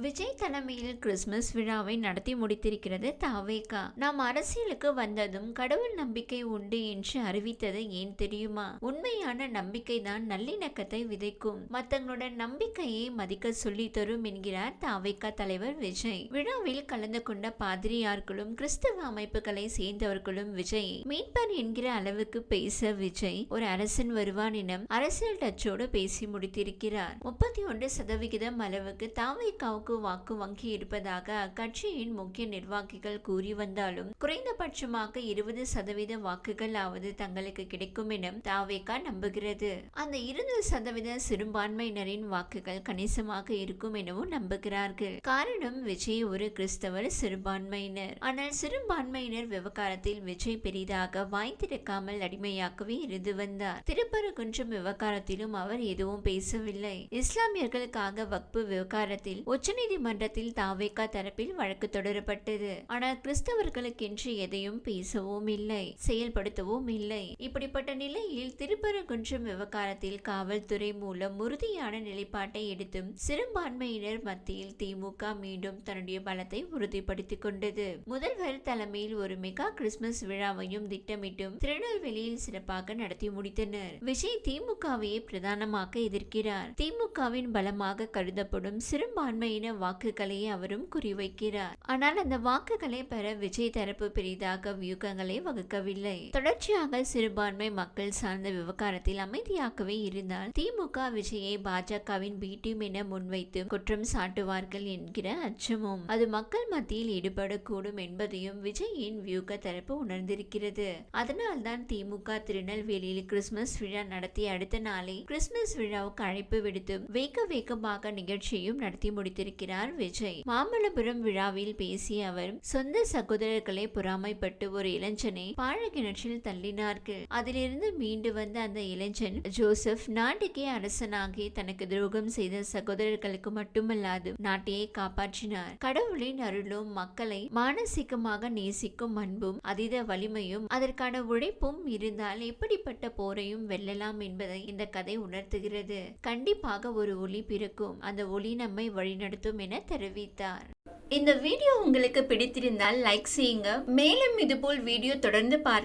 விஜய் தலைமையில் கிறிஸ்துமஸ் விழாவை நடத்தி முடித்திருக்கிறது தாவேகா. நாம் அரசியலுக்கு வந்ததும் கடவுள் நம்பிக்கை உண்டு என்று அறிவித்தது ஏன் தெரியுமா? உண்மையான நம்பிக்கை தான் நல்லிணக்கத்தை விதைக்கும். மத்தங்களுடன் நம்பிக்கையை மதிக்க சொல்லி தரும் என்கிறார் தாவேகா தலைவர் விஜய். விழாவில் கலந்து கொண்ட பாதிரியார்களும் கிறிஸ்தவ அமைப்புகளை சேர்ந்தவர்களும் விஜய். மீட்பர் என்கிற அளவுக்கு பேச விஜய் ஒரு அரசன் வருவான் என அரசியல் டச்சோடு பேசி முடித்திருக்கிறார். முப்பத்தி ஒன்று சதவிகிதம் அளவுக்கு தாவேகாவுக்கு வாக்கு வங்கி இருப்பதாக அக்கட்சியின் முக்கிய நிர்வாகிகள் கூறி வந்தாலும் குறைந்தபட்சமாக இருபது சதவீத வாக்குகளாவது தங்களுக்கு கிடைக்கும் என தாவேகா நம்புகிறது. அந்த இருபது சதவீத சிறுபான்மையினரின் வாக்குகள் கணிசமாக இருக்கும் எனவும் நம்புகிறார்கள். காரணம் விஜய் ஒரு கிறிஸ்தவர் சிறுபான்மையினர். ஆனால் சிறுபான்மையினர் விவகாரத்தில் விஜய் பெரிதாக வாய் திறக்காமல் அடிமையாகவே இருந்து வந்தார். திருப்பரங்குன்றம் விவகாரத்திலும் அவர் எதுவும் பேசவில்லை. இஸ்லாமியர்களுக்காக வக்பு விவகாரத்தில் உச்சநீதிமன்றத்தில் தாவேகா தரப்பில் வழக்கு தொடரப்பட்டது. ஆனால் கிறிஸ்தவர்களுக்கென்று எதையும் பேசவும் இல்லை செயல்படுத்தவும் இல்லை. இப்படிப்பட்ட நிலையில் திருப்பரங்குன்றம் விவகாரத்தில் காவல்துறை மூலம் உறுதியான நிலைப்பாட்டை எடுத்தும் சிறுபான்மையினர் மத்தியில் திமுக மீண்டும் தன்னுடைய பலத்தை உறுதிப்படுத்திக் கொண்டது. முதல்வர் தலைமையில் ஒரு மெகா கிறிஸ்துமஸ் விழாவையும் திட்டமிட்டும் திருநெல்வேலியில் சிறப்பாக நடத்தி முடித்தனர். விஜய் திமுகவையே பிரதானமாக எதிர்க்கிறார். திமுகவின் பலமாக கருதப்படும் சிறுபான்மையினர் சிறுபான்மையின வாக்குகளை அவரும் குறிவைக்கிறார். ஆனால் அந்த வாக்குகளை பெற விஜய் தரப்பு பெரிதாக வியூகங்களை வகுக்கவில்லை. தொடர்ச்சியாக சிறுபான்மை மக்கள் சார்ந்த விவகாரத்தில் அமைதியாகவே இருந்தால் திமுக விஜயை பாஜகவின் பி டீம் என முன்வைத்து குற்றம் சாட்டுவார்கள் என்கிற அச்சமும் அது மக்கள் மத்தியில் ஈடுபடக்கூடும் என்பதையும் விஜயின் வியூக தரப்பு உணர்ந்திருக்கிறது. அதனால்தான் திமுக திருநெல்வேலியில் கிறிஸ்துமஸ் விழா நடத்திய அடுத்த நாளே கிறிஸ்துமஸ் விழாவுக்கு அழைப்பு விடுத்து வேக வேகமாக நிகழ்ச்சியும் நடத்தி இருக்கிறார் விஜய். மாமல்லபுரம் விழாவில் பேசிய அவர் சொந்த சகோதரர்களை பொறாமைப்பட்டு ஒரு இளைஞனை பாழக்கிணற்றில் தள்ளினார்கள். அதிலிருந்து மீண்டு வந்த அந்த இளைஞன் ஜோசப் நாட்டுக்கே அரசனாகி தனக்கு துரோகம் செய்த சகோதரர்களுக்கு மட்டுமல்லாது நாட்டையே காப்பாற்றினார். கடவுளின் அருளும் மக்களை மானசீகமாக நேசிக்கும் அன்பும் அதீத வலிமையும் அதற்கான உழைப்பும் இருந்தால் எப்படிப்பட்ட போரையும் வெல்லலாம் என்பதை இந்த கதை உணர்த்துகிறது. கண்டிப்பாக ஒரு ஒளி பிறக்கும். அந்த ஒளி நம்மை வழிநடத்தும். என தெரிவித்தார். இந்த வீடியோ உங்களுக்கு பிடித்திருந்தால் லைக் செய்யுங்க. மேலும் இதுபோல் வீடியோ தொடர்ந்து பார்க்க